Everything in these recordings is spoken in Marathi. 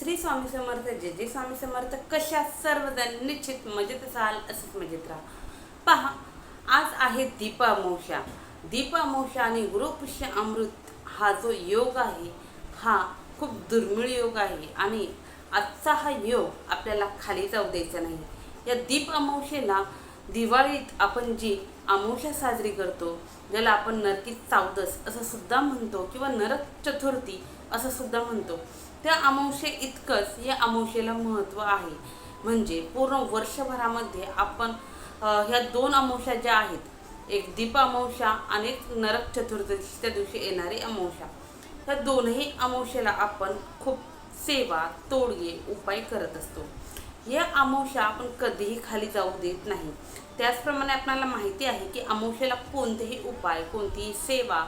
श्री स्वामी समर्थ जे जे स्वामी समर्थ. कशा सर्वजण निश्चित मजेत असाल असंच मजेत राहा. पहा आज आहे दीपामोषा दीपामोषा आणि गुरुपुष्य अमृत हा जो योग आहे हा खूप दुर्मिळ योग आहे आणि आजचा हा योग आपल्याला खाली जाऊ द्यायचा नाही. या दीप अमावशेला दिवाळीत आपण जी अमावश्या साजरी करतो ज्याला आपण नरकी चावदस असं सुद्धा म्हणतो किंवा नरक चतुर्थी असं सुद्धा म्हणतो त्या अमावशे इतकंच या अमावशेला महत्त्व आहे. म्हणजे पूर्ण वर्षभरामध्ये आपण ह्या दोन अमावस्या ज्या आहेत एक दीप अमावशा आणि एक नरक चतुर्दशीच्या दिवशी येणारी अमावशा ह्या दोनही अमावशेला आपण खूप सेवा तोडगे उपाय करत असतो. या अमावस्या आपण कधीही खाली जाऊ देत नाही. त्याचप्रमाणे आपल्याला माहिती आहे की अमावशेला कोणतेही उपाय कोणतीही सेवा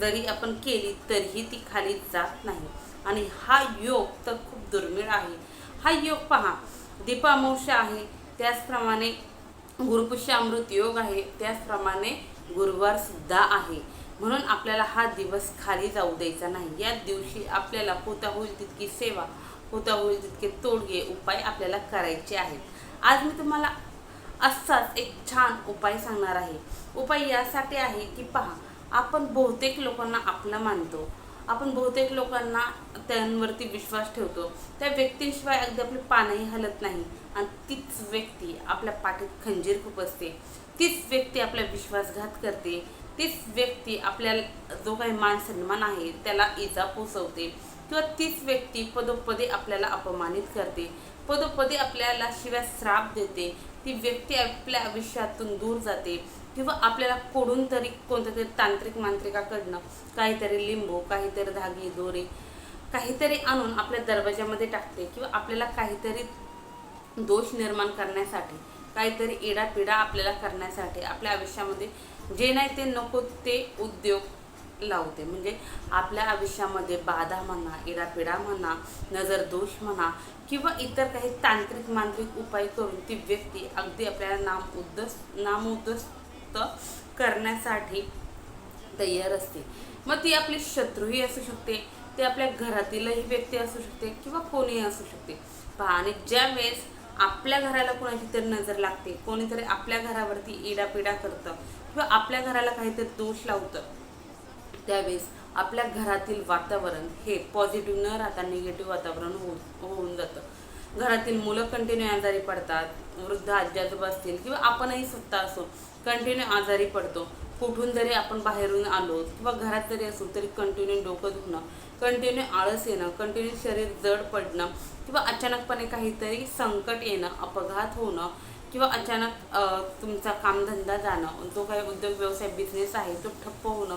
जरी आपण केली तरीही ती खाली जात नाही. आणि हा योग तर खूप दुर्मिळ आहे. हा योग पहा दीपामोश आहे त्याचप्रमाणे गुरुपुष्य अमृत योग आहे त्याचप्रमाणे गुरुवार सुद्धा आहे. म्हणून आपल्याला हा दिवस खाली जाऊ द्यायचा नाही. या दिवशी आपल्याला होता होईल तितकी सेवा होता होईल तितके तोडगे उपाय आपल्याला करायचे आहेत. आज मी तुम्हाला असाच एक छान उपाय सांगणार आहे. उपाय यासाठी आहे की पहा आपण बहुतेक लोकांना आपलं मानतो. आपण बहुतेक लोकांना त्यांवरती विश्वास ठेवतो. त्या व्यक्तींशिवाय अगदी आपले पानही हलत नाही. आणि तीच व्यक्ती आपल्या पाठीत खंजीर खूप असते. तीच व्यक्ती आपला विश्वासघात करते. तीच व्यक्ती आपल्या जो काही मान सन्मान आहे त्याला इजा पोचवते किंवा तीच व्यक्ती पदोपदी आपल्याला अपमानित करते. पदोपदी आपल्याला शिवाय श्राप देते. ती व्यक्ती आपल्या आयुष्यातून दूर जाते. किंवा आपल्याला कोडून तरी कोणत्या तरी तांत्रिक मांत्रिकाकडनं काहीतरी लिंबू काहीतरी धागे दोरे काहीतरी आणून आपल्या दरवाजामध्ये टाकते किंवा आपल्याला काहीतरी दोष निर्माण करण्यासाठी काहीतरी इडापिडा आपल्याला करण्यासाठी आपल्या आयुष्यामध्ये जे नाही ते नको ते उद्योग लावते. म्हणजे आपल्या आयुष्यामध्ये बाधा म्हणा इडापिडा म्हणा नजर दोष म्हणा किंवा इतर काही तांत्रिक मांत्रिक उपाय करून ती व्यक्ती अगदी आपल्याला नाम उद्दस मुक्त करण्यासाठी तयार असते. मग ती आपली शत्रूही असू शकते ते आपल्या घरातीलही व्यक्ती असू शकते किंवा कोणीही असू शकते. पहा आणि ज्या वेळेस आपल्या घराला कोणाची तरी नजर लागते कोणीतरी आपल्या घरावरती इडापिडा करतं किंवा आपल्या घराला काहीतरी दोष लावतं त्यावेळेस आपल्या घरातील वातावरण हे पॉझिटिव्ह न राहता निगेटिव्ह वातावरण होऊन होऊन जातं. घरातील मुलं कंटिन्यू आजारी पडतात वृद्ध आजी आजोबा असतील किंवा आपणही स्वतः असो कंटिन्यू आजारी पडतो. कुठून जरी आपण बाहेरून आलो किंवा घरात जरी असो तरी कंटिन्यू डोकं दुखणं कंटिन्यू आळस येणं कंटिन्यू शरीर जड पडणं किंवा अचानकपणे काहीतरी संकट येणं अपघात होणं किंवा अचानक तुमचा कामधंदा जाणं जो काही उद्योग व्यवसाय बिझनेस आहे तो ठप्प होणं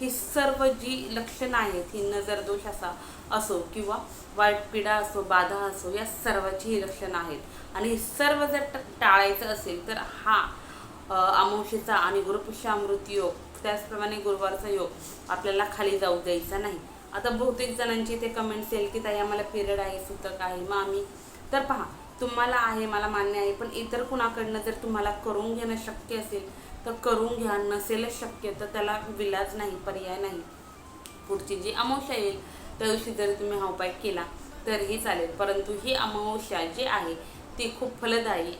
ही सर्व जी लक्षणं आहेत ही नजर दोष असा असो किंवा वाईट पिढा असो बाधा असो या सर्वाची ही लक्षणं आहेत. आणि हे सर्व जर ट- टाळायचं असेल तर हा अमावशेचा आणि गुरुपुष्य अमृत योग त्याचप्रमाणे गुरुवारचा योग आपल्याला खाली जाऊ द्यायचा नाही. आता बहुतेक जणांची इथे कमेंट्स येईल की ताई आम्हाला पिरियड आहे सुतक आहे मग आम्ही तर पहा तुम्हाला आहे मला मान्य आहे पण इतर कुणाकडनं जर तुम्हाला करून घेणं शक्य असेल तर करून घ्या नसेलच शक्य तर त्याला विलाज नाही पर्याय नाही. पुढची जी अमावस्या येईल त्या दिवशी जरी तुम्ही हा उपाय केला तरीही चालेल. परंतु ही अमावस्या जी आहे ती खूप फलदायी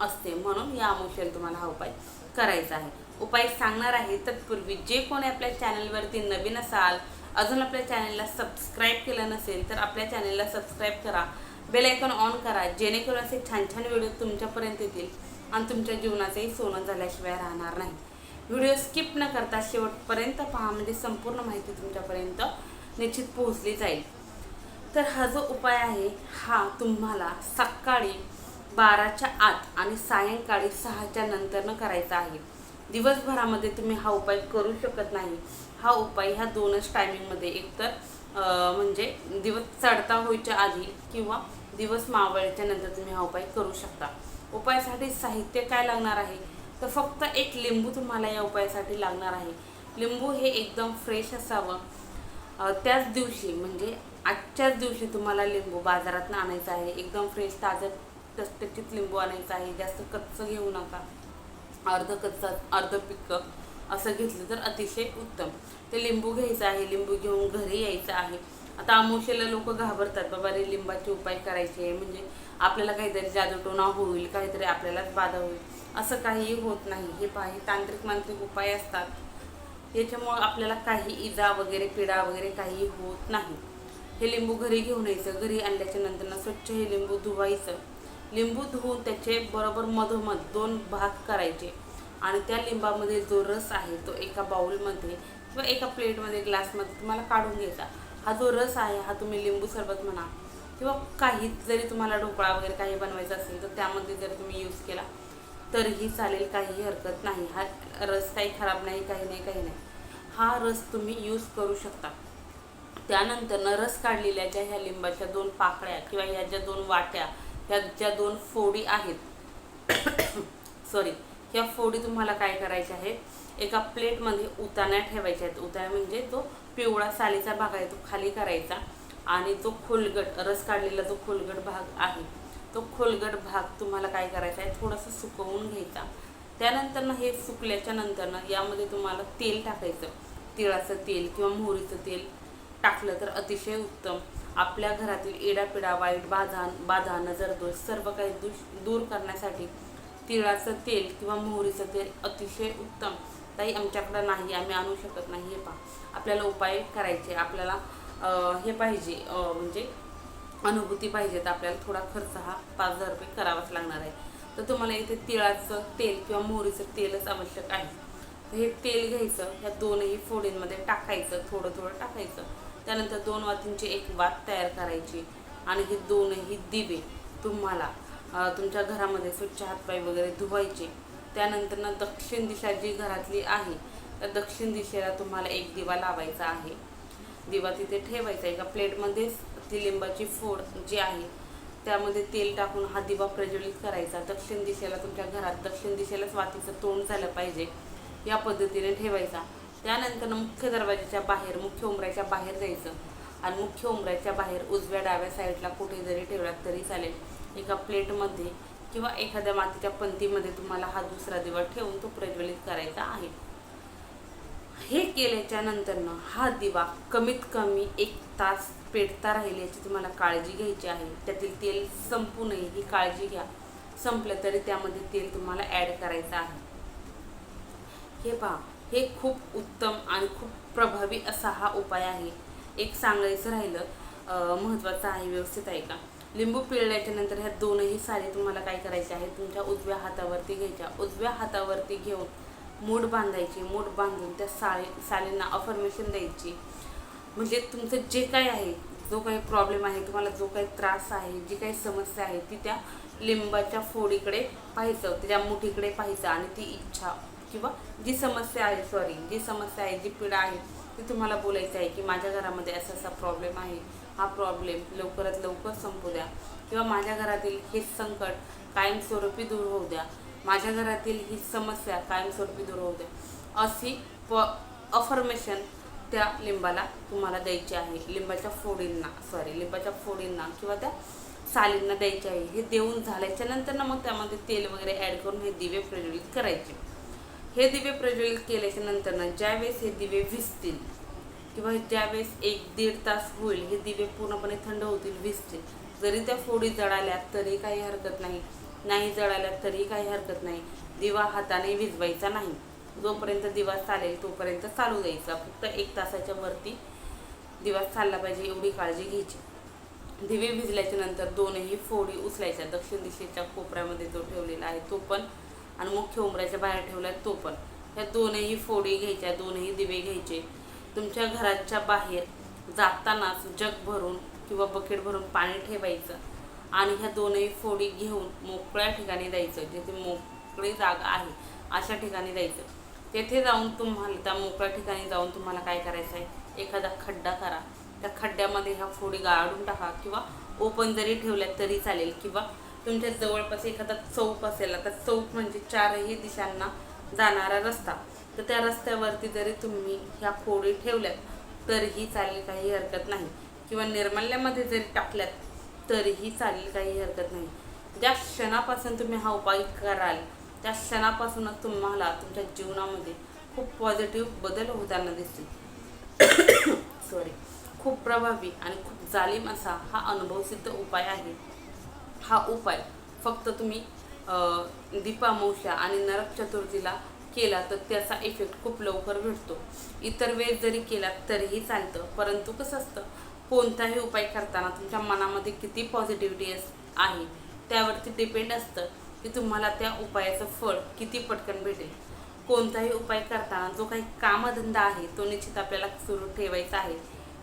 असते म्हणून या अमावस्याला तुम्हाला हा उपाय करायचा आहे. उपाय सांगणार आहे तत्पूर्वी जे कोणी आपल्या चॅनलवरती नवीन असाल अजून आपल्या चॅनलला सबस्क्राईब केलं नसेल तर आपल्या चॅनलला सबस्क्राईब करा. बेल आयकॉन ऑन करा जेणेकरून असे छान छान व्हिडिओ तुमच्यापर्यंत येतील आणि तुमच्या जीवनाचंही सोनं झाल्याशिवाय राहणार नाही. व्हिडिओ स्किप न करता शेवटपर्यंत पहा म्हणजे संपूर्ण माहिती तुमच्यापर्यंत निश्चित पोहोचली जाईल. तर हा जो उपाय आहे हा तुम्हाला सकाळी बाराच्या आत आणि सायंकाळी सहाच्या नंतरनं करायचा आहे. दिवसभरामध्ये तुम्ही हा उपाय करू शकत नाही. हा उपाय ह्या दोनच टायमिंगमध्ये एकतर म्हणजे दिवस चढता होईच्या आधी किंवा दिवस मावळच्या नंतर तुम्ही हा उपाय करू शकता. उपायासाठी साहित्य काय लागणार आहे? तर फक्त एक लिंबू तुम्हाला या उपायासाठी लागणार आहे. लिंबू हे एकदम फ्रेश असावं. त्याच दिवशी म्हणजे आजच्याच दिवशी तुम्हाला लिंबू बाजारातून आणायचं आहे. एकदम फ्रेश ताजं त्याच्यात लिंबू आणायचं आहे जास्त कच्चं घेऊ नका. अर्ध कच्चं अर्ध पिक्क असं घेतलं तर अतिशय उत्तम. ते लिंबू घ्यायचं आहे लिंबू घेऊन घरी यायचं आहे. आता अमोशेला लोक घाबरतात बाबा रे लिंबाचे उपाय करायचे. म्हणजे आपल्याला काहीतरी जादूटोणा होईल काहीतरी आपल्यालाच बाधा होईल. असं काहीही होत नाही. हे पाहि तांत्रिक मांत्रिक उपाय असतात. याच्यामुळं आपल्याला काही इजा वगैरे पिडा वगैरे काही होत नाही. हे लिंबू घरी घेऊन यायचं. घरी आणल्याच्या नंतर ना स्वच्छ हे लिंबू धुवायचं. लिंबू धुवून त्याचे बरोबर मधोमध दोन भाग करायचे. आणि त्या लिंबामध्ये जो रस आहे तो एका बाउलमध्ये किंवा एका प्लेटमध्ये ग्लासमध्ये तुम्हाला काढून घ्यायचा. हा जो रस आहे हा तुम्ही लिंबू सरबत म्हणा किंवा काही जरी तुम्हाला ढोकळा वगैरे काही बनवायचा असेल तर त्यामध्ये जर तुम्ही यूज केला तरीही चालेल काहीही हरकत नाही. हा रस काही खराब नाही काही नाही काही नाही. हा रस तुम्ही यूज करू शकता. त्यानंतर न रस काढलेल्या ज्या ह्या लिंबाच्या दोन पाकळ्या किंवा ह्या ज्या दोन वाट्या ह्या ज्या दोन फोडी आहेत सॉरी ह्या फोडी तुम्हाला काय करायच्या आहेत? एका प्लेटमध्ये उताण्या ठेवायच्या आहेत. उताण्या म्हणजे तो पिवळा सालीचा भाग आहे तो खाली करायचा आणि तो खोलगट रस काढलेला जो खोलगट भाग आहे तो खोलगट भाग तुम्हाला काय करायचा आहे? थोडंसं सुकवून घ्यायचा. त्यानंतर ना हे सुकल्याच्या नंतर ना यामध्ये तुम्हाला तेल टाकायचं. तिळाचं तेल किंवा मोहरीचं तेल टाकलं तर अतिशय उत्तम. आपल्या घरातील एडापिडा वाईट बाधा बाधा नजरदोष सर्व काही दुष दूर करण्यासाठी तिळाचं तेल किंवा मोहरीचं तेल अतिशय उत्तम. ताई आमच्याकडं नाही आम्ही आणू शकत नाही हे पहा. आपल्याला उपाय करायचे आपल्याला हे पाहिजे म्हणजे अनुभूती पाहिजे तर आपल्याला थोडा खर्च हा पाच हजार रुपये करावाच लागणार आहे. तर तुम्हाला इथे तिळाचं तेल किंवा मोहरीचं तेलच आवश्यक आहे. तर हे तेल घ्यायचं ह्या दोनही फोडींमध्ये टाकायचं थोडं थोडं टाकायचं. त्यानंतर दोन वातींची एक वात तयार करायची आणि हे दोनही दिवे तुम्हाला तुमच्या घरामध्ये स्वच्छ हातपाय वगैरे धुवायचे. त्यानंतर ना दक्षिण दिशा जी घरातली आहे त्या दक्षिण दिशेला तुम्हाला एक दिवा लावायचा आहे. दिवा तिथे ठेवायचा एका प्लेटमध्येच ती लिंबाची फोड जी आहे त्यामध्ये तेल टाकून हा दिवा प्रज्वलित करायचा. दक्षिण दिशेला तुमच्या घरात दक्षिण दिशेलाच वातीचं तोंड झालं पाहिजे. या पद्धतीने ठेवायचा. त्यानंतर मुख्य दरवाजाच्या बाहेर मुख्य उंबऱ्याच्या बाहेर जायचं. आणि मुख्य उंबऱ्याच्या बाहेर उजव्या डाव्या साईडला कुठे जरी ठेवलात तरी चालेल. एका प्लेटमध्ये किंवा एखाद्या मातीच्या पंतीमध्ये तुम्हाला हा दुसरा दिवा ठेवून तो प्रज्वलित करायचा आहे. हे केल्याच्या नंतरनं हा दिवा कमीत कमी एक तास पेटता राहील याची तुम्हाला काळजी घ्यायची आहे. त्यातील तेल संपू नये ही काळजी घ्या. संपलं तरी त्यामध्ये तेल तुम्हाला ॲड करायचं आहे. हे पहा हे खूप उत्तम आणि खूप प्रभावी असा हा उपाय आहे. एक सांगायचं राहिलं महत्त्वाचं आहे व्यवस्थित आहे का? लिंबू पिळल्याच्या नंतर ह्या दोनही साली तुम्हाला काय करायचे आहेत? तुमच्या उजव्या हातावरती घ्यायच्या. उजव्या हातावरती घेऊन मूठ बांधायची. मूठ बांधून त्या साळी सालींना अफर्मेशन द्यायची. म्हणजे तुमचं जे काय आहे जो काही प्रॉब्लेम आहे तुम्हाला जो काही त्रास आहे जी काही समस्या आहे ती त्या लिंबाच्या फोडीकडे पाहायचं त्याच्या मुठीकडे पाहायचं आणि ती इच्छा किंवा जी समस्या आहे सॉरी जी समस्या आहे जी पीडा आहे ती तुम्हाला बोलायचं आहे की माझ्या घरामध्ये असा असा प्रॉब्लेम आहे हा प्रॉब्लेम लवकरात लवकर संपू द्या. किंवा माझ्या घरातील हे संकट कायमस्वरूपी दूर होऊ द्या. माझ्या घरातील ही समस्या कायमस्वरूपी दूर होऊ द्या. अशी प अफर्मेशन त्या लिंबाला तुम्हाला द्यायची आहे. लिंबाच्या फोडींना सॉरी लिंबाच्या फोडींना किंवा त्या सालींना द्यायचे आहे. हे देऊन झाल्याच्यानंतर ना मग त्यामध्ये तेल वगैरे ॲड करून हे दिवे प्रज्वलित करायचे. हे दिवे प्रज्वलित केल्याच्यानंतर ना ज्यावेळेस हे दिवे विजतील किंवा ज्यावेळेस एक दीड तास होईल हे दिवे पूर्णपणे थंड होतील विजतील जरी त्या फोडी जळाल्या तरी काही हरकत नाही. नाही जळाल्या तरी काही हरकत नाही. दिवा हाताने विजवायचा नाही. जोपर्यंत दिवा चालेल तोपर्यंत चालू द्यायचा. फक्त एक तासाच्या वरती दिवा चालला पाहिजे एवढी काळजी घ्यायची. दिवे भिजल्याच्या नंतर दोनही फोडी उचलायच्या. दक्षिण दिशेच्या कोपऱ्यामध्ये जो ठेवलेला आहे तो पण आणि मुख्य उमऱ्याच्या बाहेर ठेवलाय तो पण. ह्या दोनही फोडी घ्यायच्या दोनही दिवे घ्यायचे. तुमच्या घराच्या बाहेर जातानाच जग भरून किंवा बकेट भरून पाणी ठेवायचं आणि ह्या दोनही फोडी घेऊन मोकळ्या ठिकाणी द्यायचं जिथे मोकळी जागा आहे अशा ठिकाणी द्यायचं तेथे जाऊन तुम्हाला त्या मोकळ्या ठिकाणी जाऊन तुम्हाला काय करायचं आहे? एखादा खड्डा करा. त्या खड्ड्यामध्ये ह्या फोडी गाळून टाका किंवा ओपन जरी ठेवल्या तरी चालेल किंवा तुमच्या जवळपास एखादा चौक असेल आता चौक म्हणजे चारही दिशांना जाणारा रस्ता. तर त्या रस्त्यावरती जरी तुम्ही ह्या फोडी ठेवल्यात तरीही चालेल काही हरकत नाही. किंवा निर्मल्यामध्ये जरी टाकल्यात तरीही चालेल काही हरकत नाही. ज्या क्षणापासून तुम्ही हा उपाय कराल त्या क्षणापासूनच तुम्हाला तुमच्या जीवनामध्ये खूप पॉझिटिव्ह बदल होताना दिसतील. सॉरी खूप प्रभावी आणि खूप जालिम असा हा अनुभवसिद्ध उपाय आहे. हा उपाय फक्त तुम्ही अ, आणि नरक चतुर्थीला केला तर त्याचा इफेक्ट खूप लवकर भेटतो. इतर वेळ जरी केला तरीही चालतं परंतु कसं असतं कोणताही उपाय करताना तुमच्या मनामध्ये किती पॉझिटिव्हिटी आहे त्यावरती डिपेंड असतं की तुम्हाला त्या उपायाचं फळ किती पटकन भेटेल. कोणताही उपाय करताना जो काही कामधंदा आहे तो निश्चित आपल्याला सुरू ठेवायचा आहे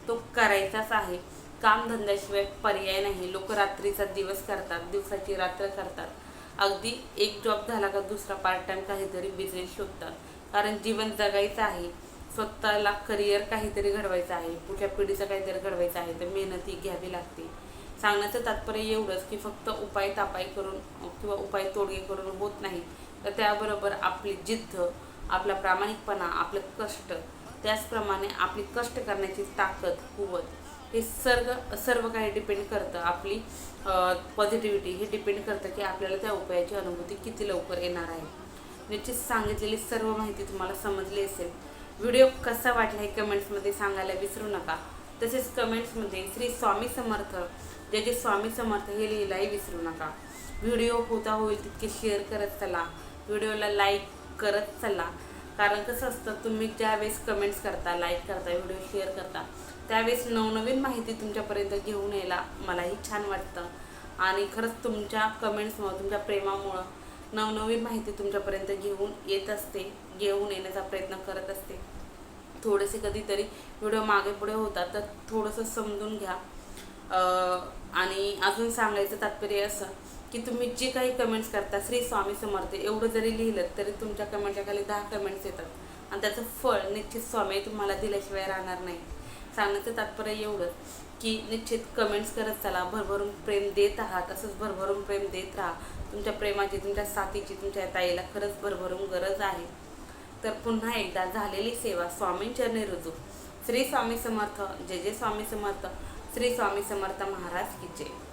तो करायचाच आहे. कामधंद्याशिवाय पर्याय नाही. लोक रात्रीचा दिवस करतात दिवसाची रात्र करतात. अगदी एक जॉब झाला का दुसरा पार्ट टाइम काहीतरी बिझनेस शोधतात. कारण जीवन जगायचं आहे. स्वतःला करिअर काहीतरी घडवायचं आहे. पुढच्या पिढीचं काहीतरी घडवायचं आहे. तर मेहनती घ्यावी लागते. सांगण्याचं तात्पर्य एवढंच की फक्त उपाय तापाय करून किंवा उपाय तोडगे करून होत नाही. तर त्याबरोबर आपली जिद्द आपला प्रामाणिकपणा आपलं कष्ट त्याचप्रमाणे आपली कष्ट करण्याची ताकद कुवत हे सर्व सर्व काही डिपेंड करतं. आपली पॉझिटिव्हिटी हे डिपेंड करतं की आपल्याला त्या उपायाची अनुभूती किती लवकर येणार आहे. निश्चित सांगितलेली सर्व माहिती तुम्हाला समजली असेल. व्हिडिओ कसा वाटला हे कमेंट्समध्ये सांगायला विसरू नका. तसेच कमेंट्समध्ये श्री स्वामी समर्थ जे जे स्वामी समर्थ हे लिहिलाही विसरू नका. व्हिडिओ होता होईल तितके शेअर करत चला. व्हिडिओला लाईक करत चला. कारण कसं असतं तुम्ही ज्यावेळेस कमेंट्स करता लाईक करता व्हिडिओ शेअर करता त्यावेळेस नवनवीन माहिती तुमच्यापर्यंत घेऊन यायला मलाही छान वाटतं. आणि खरंच तुमच्या कमेंट्समुळं तुमच्या प्रेमामुळं नवनवीन माहिती तुमच्यापर्यंत घेऊन येत असते घेऊन येण्याचा प्रयत्न करत असते. थोडेसे कधीतरी व्हिडिओ मागे पुढे होतात तर थोडंसं समजून घ्या. आणि अजून सांगायचं तात्पर्य असं की तुम्ही जे काही कमेंट्स करता श्री स्वामी समर्थ एवढं जरी लिहिलं तरी तुमच्या कमेंटच्या खाली दहा कमेंट्स येतात. आणि त्याचं फळ निश्चित स्वामी तुम्हाला दिल्याशिवाय राहणार नाही. सांगण्याचं तात्पर्य एवढंच की निश्चित कमेंट्स करत चला भरभरून प्रेम देत आहात तसंच भरभरून प्रेम देत राहा. तुमच्या प्रेमाची तुमच्या साथीची तुमच्या ताईला खरंच भरभरून गरज आहे. तर पुन्हा एकदा झालेली सेवा स्वामींचरणी रुजू. श्री स्वामी समर्थ जय जय स्वामी समर्थ. श्री स्वामी समर्थ महाराज की जय.